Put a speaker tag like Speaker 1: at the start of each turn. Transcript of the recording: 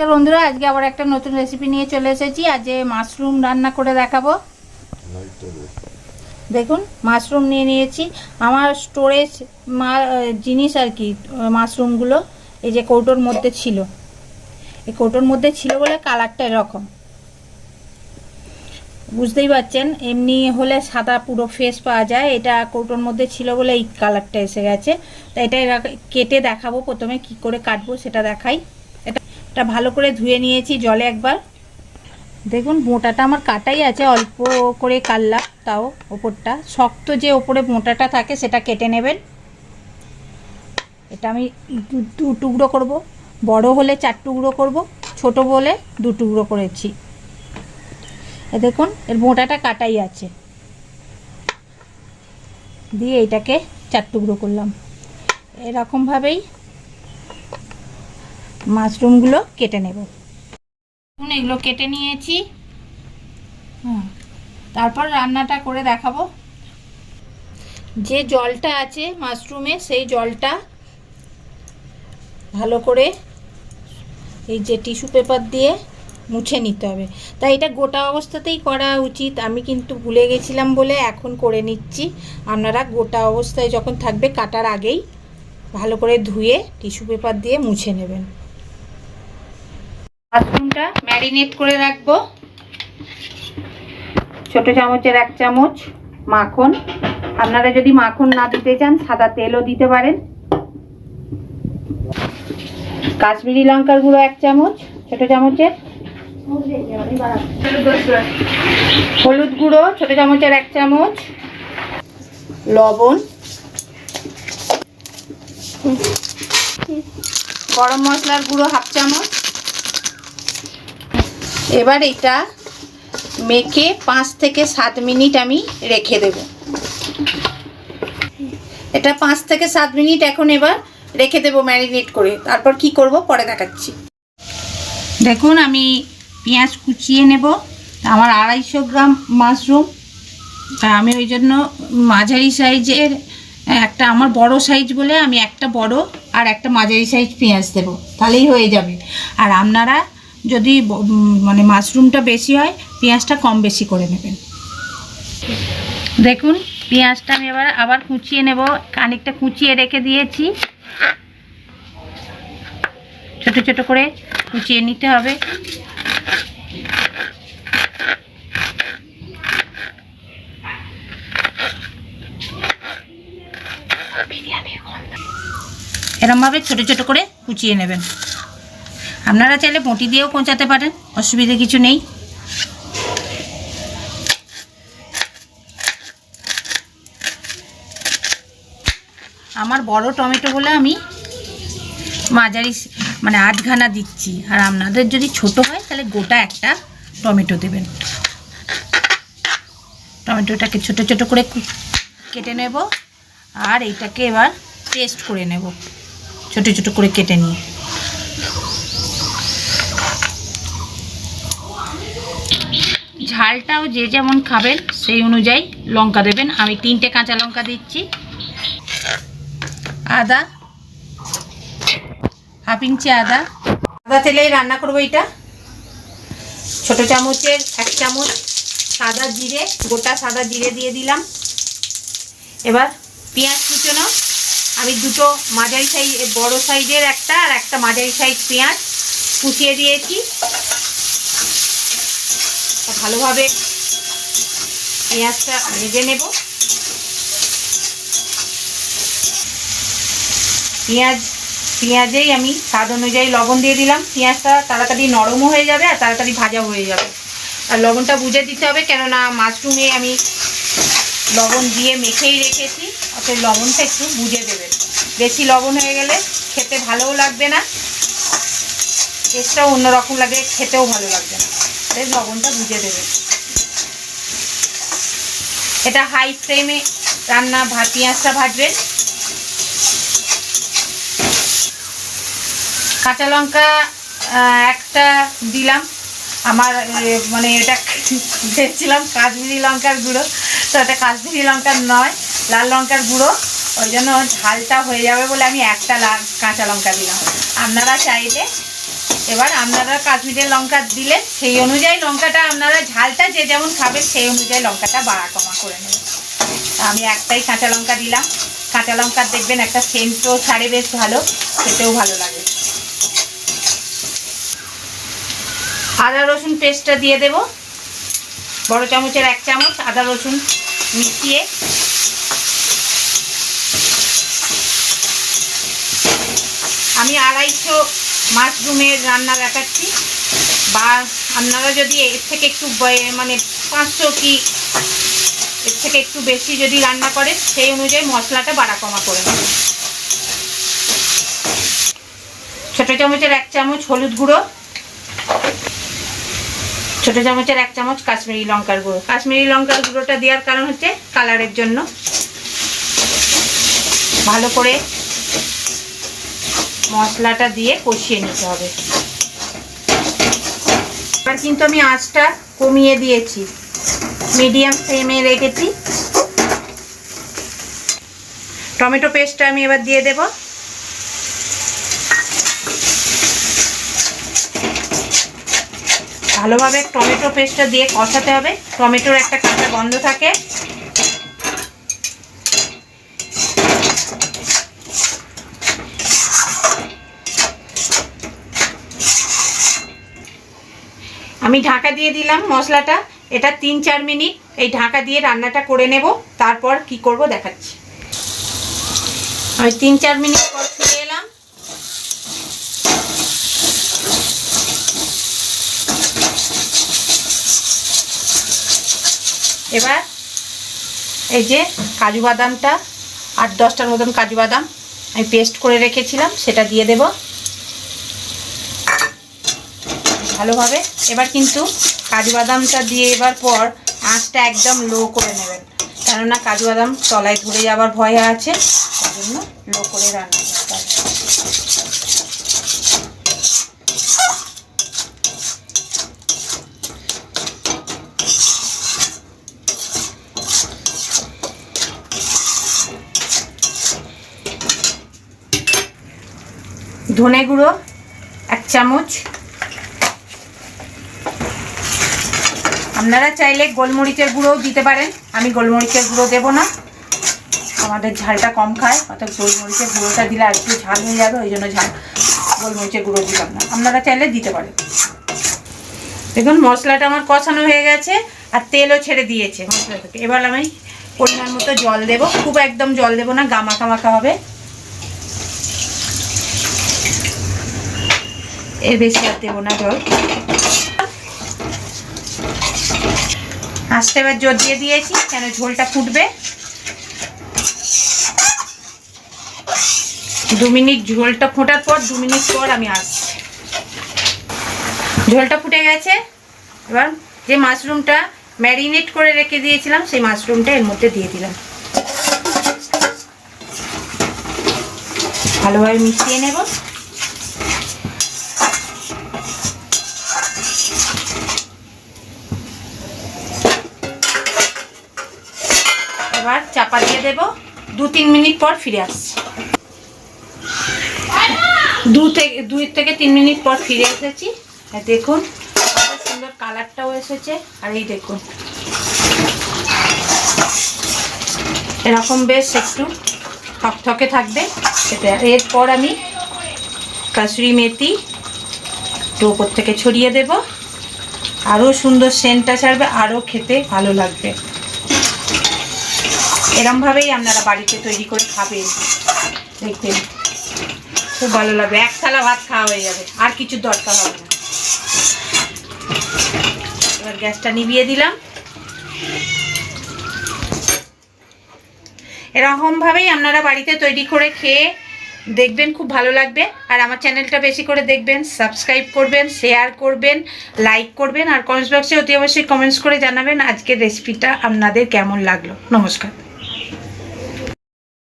Speaker 1: নমস্কার বন্ধুরা, আজকে আবার একটা নতুন রেসিপি নিয়ে চলে এসেছি। আজ মাশরুম রান্না করে দেখাবো। দেখুন মাশরুম নিয়ে নিয়েছি। আমার স্টোরেজ মা, জিনিস আর কি মাশরুমগুলো এই যে কৌটোর মধ্যে ছিল। এই কৌটোর মধ্যে ছিল বলে কালারটা এরকম। বুঝতেই পারছেন, এমনি হলে সাদা পুরো ফেস পাওয়া যায়। এটা কৌটোর মধ্যে ছিল বলে এই কালারটা এসে গেছে। তা এটা কেটে দেখাবো, প্রথমে কি করে কাটবো সেটা দেখাই। এটা ভালো করে ধুয়ে নিয়েছি জলে একবার। দেখুন, মোটাটা আমার কাটাই আছে, অল্প করে কাটলাম তাও ওপরটা। শক্ত যে ওপরে মোটাটা থাকে সেটা কেটে নেবেন। এটা আমি দু- দু টুকরো করব। বড় হলে চার টুকরো করব, ছোট বলে দু টুকরো করেছি। এ দেখুন, এর মোটাটা কাটাই আছে। দিয়ে এটাকে চার টুকরো করলাম। এরকমভাবেই মাশরুমগুলো কেটে নেব। এগুলো কেটে নিয়েছি। হ্যাঁ। তারপর রান্নাটা করে দেখাবো। যে জলটা আছে মাশরুমে সেই জলটা ভালো করে এই যে টিস্যু পেপার দিয়ে মুছে নিতে হবে। তাই এটা গোটা অবস্থাতেই করা উচিত। আমি কিন্তু ভুলে গেছিলাম বলে এখন করে নিচ্ছি। আপনারা গোটা অবস্থায় যখন থাকবে কাটার আগেই ভালো করে ধুয়ে টিস্যু পেপার দিয়ে মুছে নেবেন। মাশরুমটা ম্যারিনেট করে রাখব। ছোট চামচের এক চামচ মাখন। আপনারা যদি মাখন না দিতে চান, সাদা তেলও দিতে পারেন। কাশ্মীরি লঙ্কার গুঁড়ো এক চামচ, ছোট চামচের। হলুদ গুঁড়ো, ছোট চামচের এক চামচ। লবণ। গরম মশলার গুঁড়ো হাফ চামচ। এবার এটা মেখে পাঁচ থেকে সাত মিনিট আমি রেখে দেব। এটা পাঁচ থেকে সাত মিনিট এখন এবার রেখে দেব ম্যারিনেট করে। তারপর কি করব পরে দেখাচ্ছি। দেখুন, আমি পেঁয়াজ কুচিয়ে নেব। আমার আড়াইশো গ্রাম মাশরুম। তা আমি ওই জন্য মাঝারি সাইজের একটা, আমার বড় সাইজ বলে আমি একটা বড় আর একটা মাঝারি সাইজ পেঁয়াজ দেবো। তাহলেই হয়ে যাবে। আর আপনারা যদি মানে মাশরুমটা বেশি হয়, পেঁয়াজটা কম বেশি করে নেবেন। দেখুন, পেঁয়াজটা আমি এবার আবার কুচিয়ে নেব। খানিকটা কুচিয়ে রেখে দিয়েছি। ছোট ছোট করে কুচিয়ে নিতে হবে। এরমভাবে ছোট ছোট করে কুচিয়ে নেবেন। আপনারা চাইলে বঁটি দিয়েও পৌঁছাতে পারেন, অসুবিধে কিছু নেই। আমার বড় টমেটো বলে আমি মাঝারি মানে আটখানা দিচ্ছি। আর আপনাদের যদি ছোট হয়, তাহলে গোটা একটা টমেটো দেবেন। টমেটোটাকে ছোট ছোট করে কেটে নেব। আর এইটাকে এবার পেস্ট করে নেব। ছোট ছোট করে কেটে নিয়ে। ঝালটাও যে যেমন খাবেন, সেই অনুযায়ী লঙ্কা দেবেন। আমি তিনটে কাঁচা লঙ্কা দিচ্ছি। আদা, হাফ ইঞ্চি আদা। আদা তেলেই রান্না করব এটা। ছোট চামচের এক চামচ সাদা জিরে, গোটা সাদা জিরে দিয়ে দিলাম। এবার পেঁয়াজ কুচোনো। আমি দুটো মাঝারি সাইজ বড় সাইজের একটা আর একটা মাঝারি সাইজ পেঁয়াজ কুচিয়ে দিয়েছি। ভালোভাবে পেঁয়াজটা ভেজে নেব। পেঁয়াজ, পেঁয়াজেই আমি স্বাদ অনুযায়ী লবণ দিয়ে দিলাম। পেঁয়াজটা তাড়াতাড়ি নরমও হয়ে যাবে আর তাড়াতাড়ি ভাজা হয়ে যাবে। আর লবণটা বুঝে দিতে হবে, কেননা মাশরুমে আমি লবণ দিয়ে মেখেই রেখেছি, অতএব লবণটা একটু বুঝে দেবেন। বেশি লবণ হয়ে গেলে খেতে ভালোও লাগবে না। টেস্টটাও অন্যরকম লাগে, খেতেও ভালো লাগবে না। তাই লবণটা বুঝে দেবে। এটা হাই ফ্লেমে রান্না ভা পেঁয়াজটা ভাজবেন। কাঁচা লঙ্কা একটা দিলাম। আমার মানে এটা দেখছিলাম কাশ্মীরি লঙ্কার গুঁড়ো। তো এটা কাশ্মীরি লঙ্কার নয়, লাল লঙ্কার গুঁড়ো। ওই জন্য ঝালটা হয়ে যাবে বলে আমি একটা লাল কাঁচা লঙ্কা দিলাম। আপনারা চাইলে এবার আপনারা কাশ্মীরের লঙ্কা দিলে সেই অনুযায়ী লঙ্কাটা আপনারা ঝালটা যে যেমন খাবেন, সেই অনুযায়ী লঙ্কাটা বাড়া কমা করে নেবেন। আমি একটাই কাঁচা লঙ্কা দিলাম। কাঁচা লঙ্কার দেখবেন একটা সেন্টও ছাড়ে বেশ ভালো, খেতেও ভালো লাগে। আদা, রসুন পেস্টটা দিয়ে দেব। বড় চামচের এক চামচ আদা, রসুন মিশিয়ে। আমি আড়াইশো মাশরুমের রান্না দেখাচ্ছি। বা আপনারা যদি এর থেকে একটু মানে পাঁচশো কি এর থেকে একটু বেশি যদি রান্না করেন, সেই অনুযায়ী মশলাটা বাড়া কমা করে নেবেন। ছোটো চামচের এক চামচ হলুদ গুঁড়ো। ছোট চামচের এক চামচ কাশ্মীরি লঙ্কার গুঁড়ো। কাশ্মীরি লঙ্কার গুঁড়োটা দেওয়ার কারণ হচ্ছে কালারের জন্য। ভালো করে মশলাটা দিয়ে কষিয়ে নিতে হবে। এবার কিন্তু আমি আঁচটা কমিয়ে দিয়েছি। মিডিয়াম ফ্লেমে রেখেছি। টমেটো পেস্টটা আমি এবার দিয়ে দেব। ভালোভাবে টমেটো পেস্টটা দিয়ে কষাতে হবে। টমেটোর একটা কাঁচা গন্ধ থাকে। আমি ঢাকা দিয়ে দিলাম মশলাটা। এটা তিন চার মিনিট এই ঢাকা দিয়ে রান্নাটা করে নেব। তারপর কি করব দেখাচ্ছি। আমি তিন চার মিনিট পর ফিরে এলাম। এবার এই যে কাজু বাদামটা, আট দশটার মতন কাজু বাদাম আমি পেস্ট করে রেখেছিলাম, সেটা দিয়ে দেব। ভালোভাবে। এবার কিন্তু কাজু বাদামটা দিয়ে এবার পর আঁচটা একদম লো করে নেবেন। কেননা কাজু বাদাম তলায় ধরে যাওয়ার ভয় আছে, তার জন্য লো করে রান্না ধনে গুঁড়ো এক চামচ আপনারা চাইলে গোলমরিচের গুঁড়োও দিতে পারেন। আমি গোলমরিচের গুঁড়ো দেবো না। আমাদের ঝালটা কম খায়, অর্থাৎ গোলমরিচের গুঁড়োটা দিলে আর একটু ঝাল হয়ে যাবে, ওই জন্য ঝাল গোলমরিচের গুঁড়ো দিলাম না। আপনারা চাইলে দিতে পারেন। দেখুন, মশলাটা আমার কষানো হয়ে গেছে আর তেলও ছেড়ে দিয়েছে। মশলা থেকে এবার আমি পরিমাণ মতো জল দেবো। খুব একদম জল দেবো না, গামাখা মাখা হবে। এর বেশি আর দেবো না জল। আস্তে এবার জোর দিয়ে দিয়েছি, কেন ঝোলটা ফুটবে? দু মিনিট ঝোলটা ফোটার পর, দু মিনিট পর আমি আসছি। ঝোলটা ফুটে গেছে। এবার যে মাশরুমটা ম্যারিনেট করে রেখে দিয়েছিলাম, সেই মাশরুমটা এর মধ্যে দিয়ে দিলাম। ভালোভাবে মিশিয়ে নেব এবার চাপা দিয়ে দেব। দু তিন মিনিট পর ফিরে আসছি। দু থেকে, দুই থেকে তিন মিনিট পর ফিরে এসেছি। দেখুন সুন্দর কালারটাও এসেছে। আর এই দেখুন। এরকম বেশ একটু থকথকে থাকবে। এটা এরপর আমি কাসুরি মেথি একটু ওপর থেকে ছড়িয়ে দেব। আরও সুন্দর সেন্টটা ছাড়বে, আরও খেতে ভালো লাগবে। এরমভাবেই আপনারা বাড়িতে তৈরি করে খাবেন। দেখবেন। খুব ভালো লাগবে। এক থালা ভাত খাওয়া হয়ে যাবে। আর কিছু দরকার হবে না। এবার গ্যাসটা নিভিয়ে দিলাম। এরকমভাবেই আপনারা বাড়িতে তৈরি করে খেয়ে দেখবেন, খুব ভালো লাগবে। আর আমার চ্যানেলটা বেশি করে দেখবেন, সাবস্ক্রাইব করবেন, শেয়ার করবেন, লাইক করবেন, আর কমেন্টস বক্সে অতি অবশ্যই কমেন্টস করে জানাবেন আজকের রেসিপিটা আপনাদের কেমন লাগল। নমস্কার।